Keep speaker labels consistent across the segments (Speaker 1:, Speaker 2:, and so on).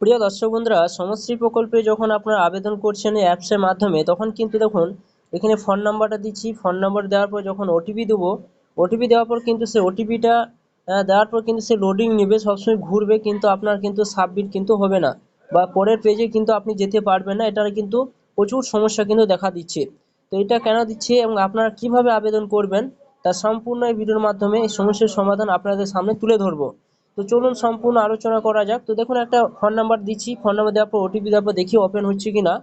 Speaker 1: প্রিয় দর্শক বন্ধুরা, সমশ্রী প্রকল্পে যখন আপনারা আবেদন করছেন এই অ্যাপসের মাধ্যমে, তখন কিন্তু দেখুন, এখানে ফোন নাম্বারটা দিচ্ছি। ফোন নাম্বার দেওয়ার পর যখন ওটিপি দেবো ওটিপি দেওয়ার পর কিন্তু সে ওটিপিটা দেওয়ার পর কিন্তু সে লোডিং নেবে, সবসময় ঘুরবে, কিন্তু আপনার কিন্তু সাবমিট কিন্তু হবে না বা পরের পেজে কিন্তু আপনি যেতে পারবেন না। এটার কিন্তু প্রচুর সমস্যা কিন্তু দেখা দিচ্ছে। তো এটা কেন দিচ্ছে এবং আপনারা কীভাবে আবেদন করবেন তার সম্পূর্ণ এই ভিডিওর মাধ্যমে এই সমস্যার সমাধান আপনাদের সামনে তুলে ধরবো। তো চলুন সম্পূর্ণ আলোচনা করা যাক। তো দেখুন, একটা ফোন নাম্বার দিচ্ছি। ফোন নাম্বার দেওয়ার পর ওটিপি দেওয়ার পর দেখি ওপেন হচ্ছে কি না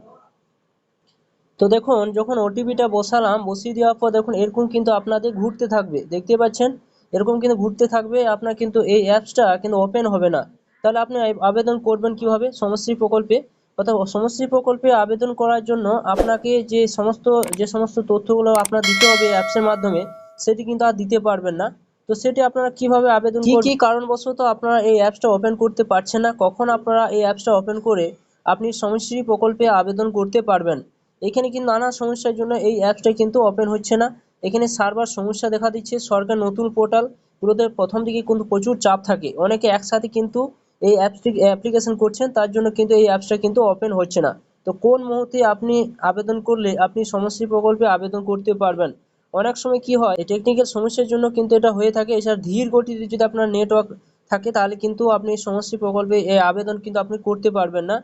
Speaker 1: তো দেখুন, যখন ওটিপিটা বসালাম, বসিয়ে দেওয়ার পর দেখুন, এরকম কিন্তু আপনাদের ঘুরতে থাকবে। দেখতে পাচ্ছেন? এরকম কিন্তু ঘুরতে থাকবে। আপনার কিন্তু এই অ্যাপসটা কিন্তু ওপেন হবে না। তাহলে আপনি আবেদন করবেন কীভাবে? সমশ্রী প্রকল্পে। অর্থাৎ সমশ্রী প্রকল্পে আবেদন করার জন্য আপনাকে যে সমস্ত যে সমস্ত তথ্যগুলো আপনার দিতে হবে অ্যাপসের মাধ্যমে, সেটি কিন্তু আর দিতে পারবেন না। তো সেটি আপনারা কীভাবে আবেদন কি কি কারণবশত আপনারা এই অ্যাপসটা ওপেন করতে পারছেন না কখন আপনারা এই অ্যাপসটা ওপেন করে আপনি সমশ্রী প্রকল্পে আবেদন করতে পারবেন? এখানে কিন্তু নানা সমস্যার জন্য এই অ্যাপসটা কিন্তু ওপেন হচ্ছে না। এখানে সার্ভার সমস্যা দেখা দিচ্ছে সরকার নতুন পোর্টাল গুলোতে প্রথম দিকে কিন্তু প্রচুর চাপ থাকে। অনেকে একসাথে কিন্তু এই অ্যাপসটি অ্যাপ্লিকেশন করছেন তার জন্য কিন্তু এই অ্যাপসটা কিন্তু ওপেন হচ্ছে না। তো কোন মুহূর্তে আপনি আবেদন করলে আপনি সমশ্রী প্রকল্পে আবেদন করতে পারবেন? অনেক সময় কি হয় টেকনিক্যাল সমস্যার জন্য কিন্তু এটা হয়ে থাকে। এছাড়া ধীর গতিতে যদি আপনার নেটওয়ার্ক থাকে তাহলে কিন্তু আপনি সমষ্টি প্রকল্পে এই আবেদন কিন্তু আপনি করতে পারবেন না।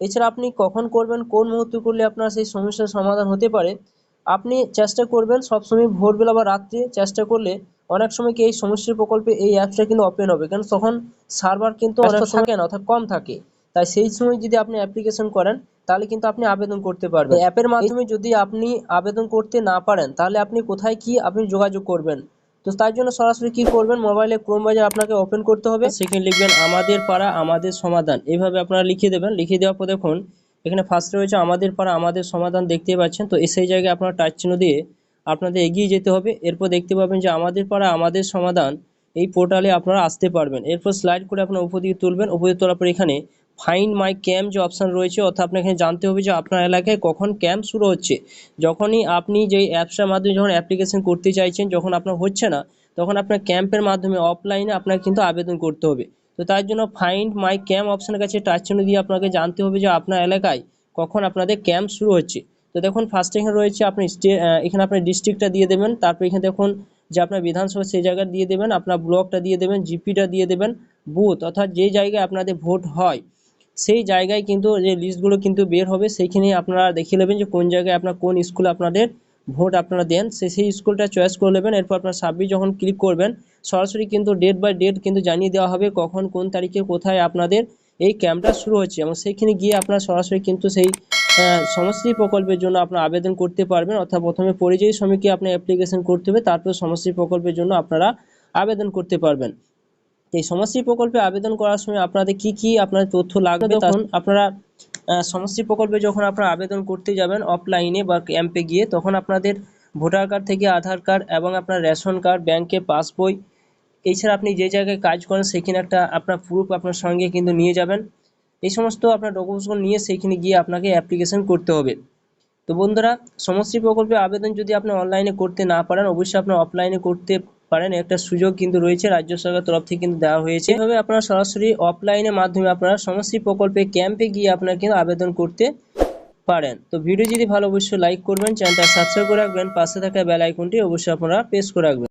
Speaker 1: এছাড়া আপনি কখন করবেন কোন মুহূর্তে করলে আপনার সেই সমস্যার সমাধান হতে পারে আপনি চেষ্টা করবেন সবসময় ভোরবেলা বা রাত্রে চেষ্টা করলে অনেক সময় কি এই সমস্যার প্রকল্পে এই অ্যাপসটা কিন্তু ওপেন হবে। কারণ তখন সার্ভার কিন্তু অনেক থাকে না অর্থাৎ কম থাকে। তাই সেই সময় যদি আপনি অ্যাপ্লিকেশন করেন তাহলে কিন্তু আপনি আবেদন করতে পারবেন। অ্যাপের মাধ্যমে যদি আপনি আবেদন করতে না পারেন তাহলে আপনি কোথায় কি আপনি যোগাযোগ করবেন? তো তার জন্য সরাসরি কি করবেন? মোবাইলে ক্রোম বাজার আপনাকে ওপেন করতে হবে। সেখানে লিখবেন আমাদের পাড়া আমাদের সমাধান। এইভাবে আপনারা লিখে দেবেন। লিখে দেওয়ার পর দেখুন এখানে ফার্স্টে রয়েছে আমাদের পাড়া আমাদের সমাধান দেখতে পাচ্ছেন। তো সেই জায়গায় আপনার টাচ চিহ্ন দিয়ে আপনাদের এগিয়ে যেতে হবে। এরপর দেখতে পাবেন যে আমাদের পাড়া আমাদের সমাধান। এই পোর্টালে আপনারা আসতে পারবেন। এরপর স্লাইড করে আপনার উপর দিকে তুলবেন। উপর দিকে তোলার পর এখানে ফাইন মাই ক্যাম্প যে অপশান রয়েছে, অর্থাৎ আপনাকে জানতে হবে যে আপনার এলাকায় কখন ক্যাম্প শুরু হচ্ছে। যখনই আপনি যেই অ্যাপসটার মাধ্যমে যখন অ্যাপ্লিকেশন করতে চাইছেন, যখন আপনার হচ্ছে না, তখন আপনার ক্যাম্পের মাধ্যমে অফলাইনে আপনাকে কিন্তু আবেদন করতে হবে। তো তার জন্য ফাইন্ড মাই ক্যাম্প অপশানের কাছে টাচ চিহ্ন দিয়ে আপনাকে জানতে হবে যে আপনার এলাকায় কখন আপনাদের ক্যাম্প শুরু হচ্ছে। তো দেখুন ফার্স্ট এখানে রয়েছে আপনি এখানে আপনার ডিস্ট্রিক্টটা দিয়ে দেবেন, তারপর এখানে দেখুন যে আপনার বিধানসভা সেই জায়গা দিয়ে দেবেন, আপনার ব্লকটা দিয়ে দেবেন জিপিটা দিয়ে দেবেন বুথ অর্থাৎ যে জায়গায় আপনাদের ভোট হয়। সেই জায়গায় কিন্তু যে লিস্টগুলো কিন্তু বের হবে সেইখানে আপনারা দেখে নেবেন যে কোন জায়গায় আপনার কোন স্কুলে আপনাদের ভোট আপনারা দেন। সে সেই স্কুলটা চয়েস করে নেবেন, এরপর আপনার সাবমিট যখন ক্লিক করবেন, সরাসরি কিন্তু ডেট বাই ডেট কিন্তু জানিয়ে দেওয়া হবে কখন, কোন তারিখে কোথায় আপনাদের এই ক্যাম্পটা শুরু হচ্ছে। এবং সেইখানে গিয়ে আপনারা সরাসরি কিন্তু সেই সমষ্টি প্রকল্পের জন্য আপনারা আবেদন করতে পারবেন। অর্থাৎ প্রথমে পরিযায়ী শ্রমিককে আপনি অ্যাপ্লিকেশন করতে হবে, তারপর সমষ্টি প্রকল্পের জন্য আপনারা আবেদন করতে পারবেন। এই সমষ্টি প্রকল্পে আবেদন করার সময় আপনাদের কি কি আপনাদের তথ্য লাগবে? তখন আপনারা সমষ্টি প্রকল্পে যখন আপনারা আবেদন করতে যাবেন অফলাইনে বা ক্যাম্পে গিয়ে তখন আপনাদের ভোটার কার্ড থেকে আধার কার্ড এবং আপনার রেশন কার্ড ব্যাংকের পাসবই এছাড়া আপনি যে জায়গায় কাজ করেন সেখানে একটা আপনার প্রুফ আপনার সঙ্গে কিন্তু নিয়ে যাবেন। এই সমস্ত আপনার ডকুমেন্টসগুলো নিয়ে সেইখানে গিয়ে আপনাকে অ্যাপ্লিকেশন করতে হবে। তো বন্ধুরা সমষ্টি প্রকল্পে আবেদন যদি আপনি অনলাইনে করতে না পারেন অবশ্যই আপনার অফলাইনে করতে পারেন, একটা সুযোগ কিন্তু রয়েছে রাজ্য সরকার তরফ থেকে কিন্তু দেওয়া হয়েছে। এভাবে আপনারা সরাসরি অফলাইনের মাধ্যমে আপনারা সমষ্টি প্রকল্পে ক্যাম্পে গিয়ে আপনারা কিন্তু আবেদন করতে পারেন। তো ভিডিও যদি ভালো অবশ্যই লাইক করবেন চ্যানেলটা সাবস্ক্রাইব করে রাখবেন, পাশে থাকা বেল আইকনটি অবশ্যই আপনারা প্রেস করে রাখবেন।